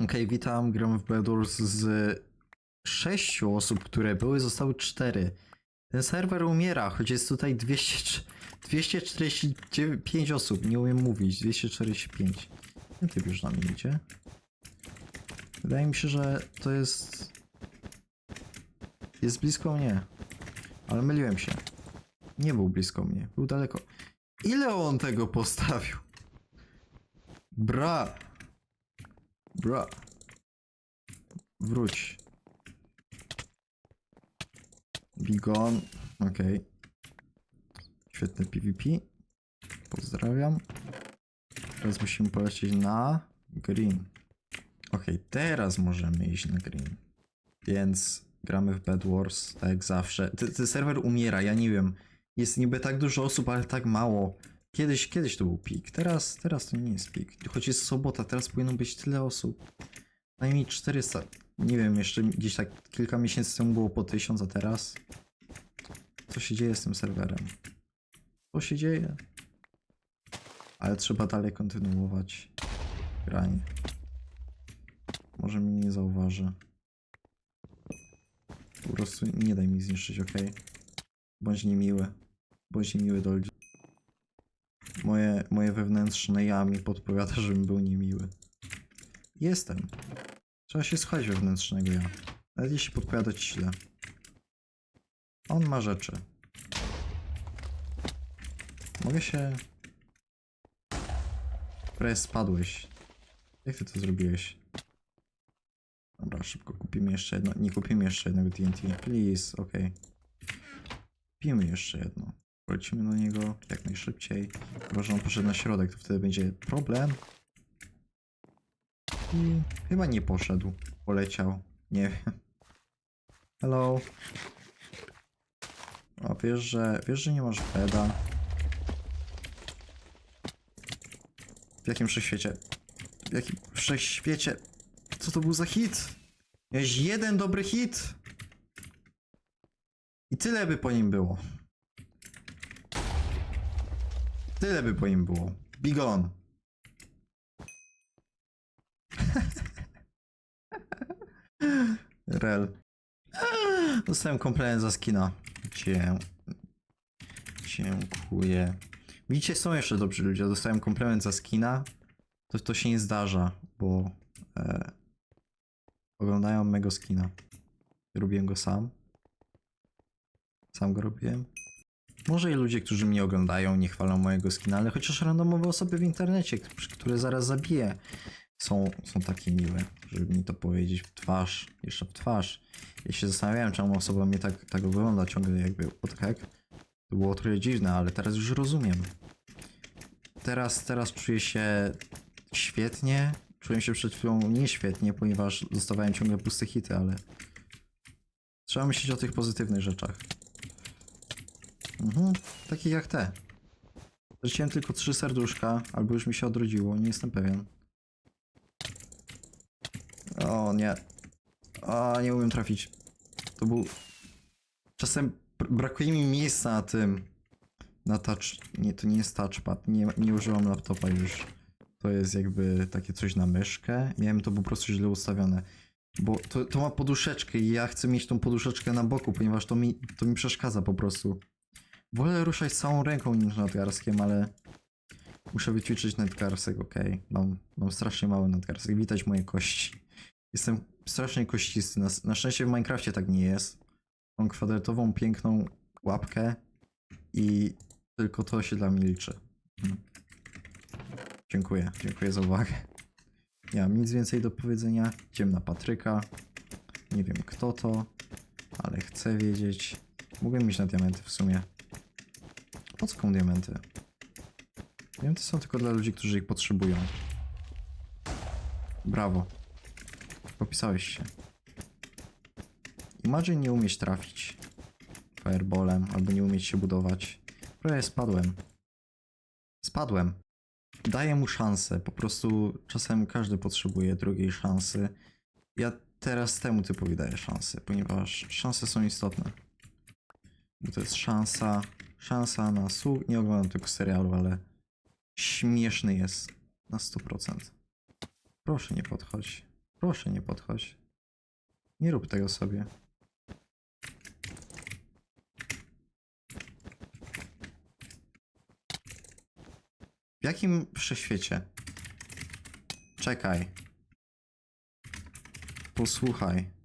Okej, witam, gram w Bedwars z sześciu osób, które były, zostały cztery. Ten serwer umiera, choć jest tutaj 200, 245 osób, nie umiem mówić, 245. Ten typ już na mnie idzie. Wydaje mi się, że to jest... Jest blisko mnie. Ale myliłem się. Nie był blisko mnie, był daleko. Ile on tego postawił? Bra! Bra. Wróć. Bigon. Okej. Świetne PvP. Pozdrawiam. Teraz musimy polecieć na green. Okej, teraz możemy iść na green. Więc gramy w Bed Wars, tak jak zawsze. Ten serwer umiera, ja nie wiem. Jest niby tak dużo osób, ale tak mało. Kiedyś, kiedyś to był pik. Teraz, teraz to nie jest pik. Choć jest sobota, teraz powinno być tyle osób. Najmniej 400. Nie wiem, jeszcze gdzieś tak kilka miesięcy temu było po 1000, a teraz. Co się dzieje z tym serwerem? Co się dzieje? Ale trzeba dalej kontynuować granie. Może mnie nie zauważy. Po prostu nie daj mi zniszczyć, ok? Bądź niemiły. Bądź niemiły do ludzi. Moje, moje wewnętrzne ja mi podpowiada, żebym był niemiły. Jestem. Trzeba się słuchać wewnętrznego ja. Nawet jeśli podpowiada ci źle. On ma rzeczy. Mogę się... Prawie spadłeś. Jak ty to zrobiłeś? Dobra, szybko kupimy jeszcze jedno. Nie kupimy jeszcze jednego TNT. Please, okej. Kupimy jeszcze jedno. Polecimy do niego jak najszybciej. Chyba, że on poszedł na środek, to wtedy będzie problem. I chyba nie poszedł. Poleciał. Nie wiem. Hello. O, wiesz, że, wiesz, że nie masz beda. W jakim wszechświecie? W jakim wszechświecie? Co to był za hit? Miałeś jeden dobry hit? I tyle by po nim było. Tyle by po nim było. Bigon. Rel. Dostałem komplement za skina. Dzie... Dziękuję. Widzicie, są jeszcze dobrzy ludzie. Dostałem komplement za skina. To, to się nie zdarza, bo e, oglądają mego skina. Robiłem go sam. Sam go robiłem. Może i ludzie, którzy mnie oglądają, nie chwalą mojego skina, ale chociaż randomowe osoby w internecie, które zaraz zabiję, są, są takie miłe, żeby mi to powiedzieć w twarz, jeszcze w twarz. Ja się zastanawiałem, czemu osoba mnie tak, tak ogląda ciągle jakby, the heck? To było trochę dziwne, ale teraz już rozumiem. Teraz, teraz czuję się świetnie. Czułem się przed chwilą nieświetnie, ponieważ dostawałem ciągle puste hity, ale trzeba myśleć o tych pozytywnych rzeczach. Mhm, takich jak te. Rzuciłem tylko trzy serduszka, albo już mi się odrodziło, nie jestem pewien. O nie. O, nie umiem trafić. To był... Czasem br- brakuje mi miejsca na tym. Na touch... Nie, to nie jest touchpad. Nie, nie używam laptopa już. To jest jakby takie coś na myszkę. Miałem to po prostu źle ustawione. Bo to, to ma poduszeczkę i ja chcę mieć tą poduszeczkę na boku, ponieważ to mi, to mi przeszkadza po prostu. Wolę ruszać całą ręką niż nadgarskiem, ale muszę wyćwiczyć nadgarsek, okej. Mam, mam strasznie mały nadgarstek. Widać moje kości. Jestem strasznie kościsty. Na, na szczęście w Minecrafcie tak nie jest. Mam kwadratową, piękną łapkę i tylko to się dla mnie liczy. Mhm. Dziękuję, dziękuję za uwagę. Nie mam nic więcej do powiedzenia. Idziemy na Patryka. Nie wiem kto to, ale chcę wiedzieć. Mogę mieć na diamenty w sumie. Po co komu diamenty? Diamenty są tylko dla ludzi, którzy ich potrzebują. Brawo. Popisałeś się. Imagine nie umieć trafić fireballem, albo nie umieć się budować. Prawie spadłem. Spadłem. Daję mu szansę. Po prostu czasem każdy potrzebuje drugiej szansy. Ja teraz temu typowi daję szansę, ponieważ szanse są istotne. Bo to jest szansa, szansa na słuch. Nie oglądam tego serialu, ale śmieszny jest na 100%. Proszę nie podchodź. Proszę, nie podchodź. Nie rób tego sobie. W jakim wszechświecie? Czekaj. Posłuchaj.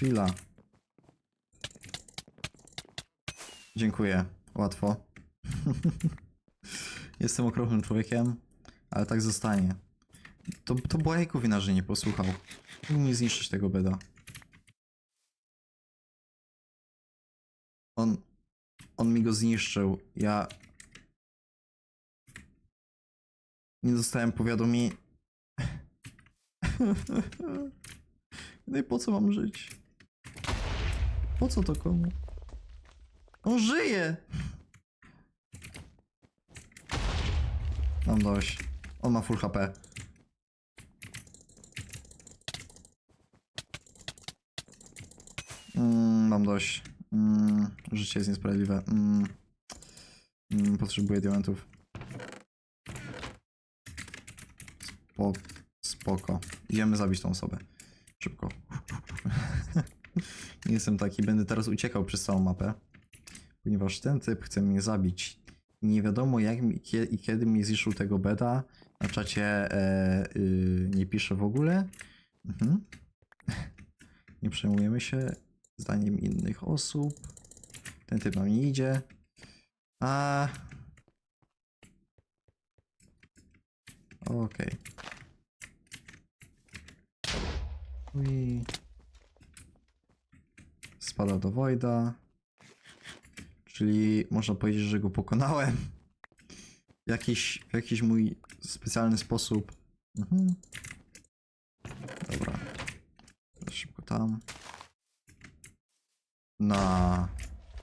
Chwila. Dziękuję. Łatwo. Jestem okropnym człowiekiem, ale tak zostanie. To, to była jego wina, że nie posłuchał. Mógł nie zniszczyć tego beda. On... On mi go zniszczył. Ja... Nie dostałem powiadomień. No i po co mam żyć? Po co to komu? On żyje! Mam dość. On ma full HP. Mm, mam dość. Mm, życie jest niesprawiedliwe. Mm, mm, potrzebuję diamentów. Spo, spoko. Idziemy zabić tą osobę. Szybko. Jestem taki, będę teraz uciekał przez całą mapę. Ponieważ ten typ chce mnie zabić. Nie wiadomo jak mi, kie, i kiedy mi zniszczył tego beta. Na czacie e, y, nie pisze w ogóle. Mhm. Nie przejmujemy się zdaniem innych osób. Ten typ nam nie idzie. A. Okej. Ui. Spada do Voida. Czyli można powiedzieć, że go pokonałem. W jakiś, w jakiś mój specjalny sposób. Mhm. Dobra. Szybko tam. Na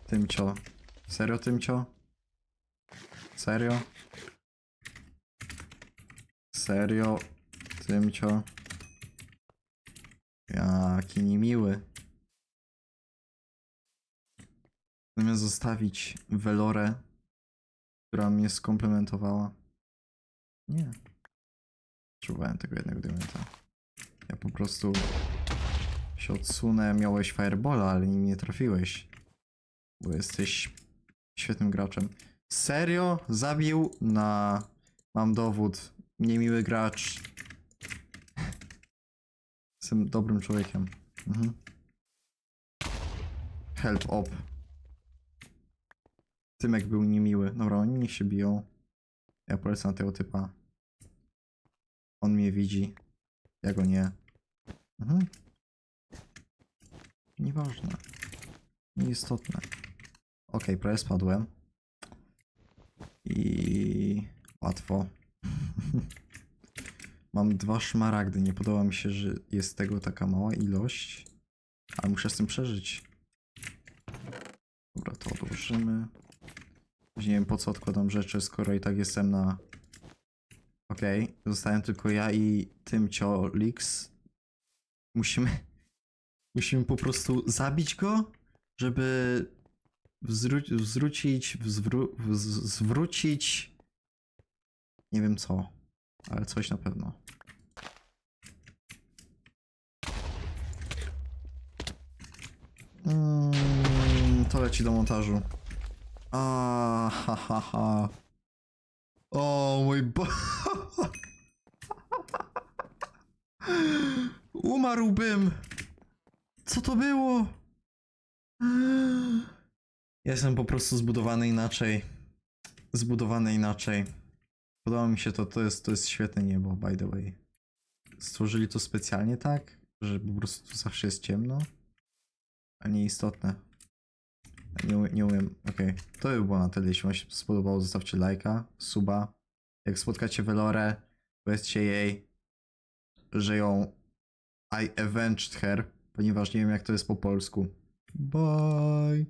Tymcio. Serio, Tymcio? Serio? Serio, Tymcio? Jaki niemiły. Zamiast zostawić Velorę, która mnie skomplementowała. Nie. Potrzebowałem tego jednego diamenta. Ja po prostu się odsunę. Miałeś Firebola, ale nim nie trafiłeś. Bo jesteś świetnym graczem. Serio? Zabił na... Mam dowód. Niemiły gracz. Jestem dobrym człowiekiem. Mhm. Help op. Tymek był niemiły. Dobra, oni niech się biją. Ja polecam tego typa. On mnie widzi. Ja go nie. Mhm. Nieważne. Nieistotne. Okej, prawie spadłem. I łatwo. Mam dwa szmaragdy. Nie podoba mi się, że jest tego taka mała ilość. Ale muszę z tym przeżyć. Dobra, to odłożymy. Nie wiem po co odkładam rzeczy, skoro i tak jestem na... Okej, zostałem tylko ja i Tymcio Lix. Musimy... Musimy po prostu zabić go, żeby wzró- zwrócić... Wzwró- wz- zwrócić... Nie wiem co, ale coś na pewno. Mm, to leci do montażu. A, ha, ha, ha. O mój bo... Umarłbym. Co to było? Jestem po prostu zbudowany inaczej. Zbudowany inaczej. Podoba mi się to, to jest, to jest świetne niebo, by the way. Stworzyli to specjalnie tak, że po prostu tu zawsze jest ciemno. A nieistotne. Nie, nie umiem. Okej. To by było na tyle. Jeśli Wam się spodobało, zostawcie lajka, suba. Jak spotkacie Velorę, powiedzcie jej, że ją I avenged her, ponieważ nie wiem jak to jest po polsku. Bye.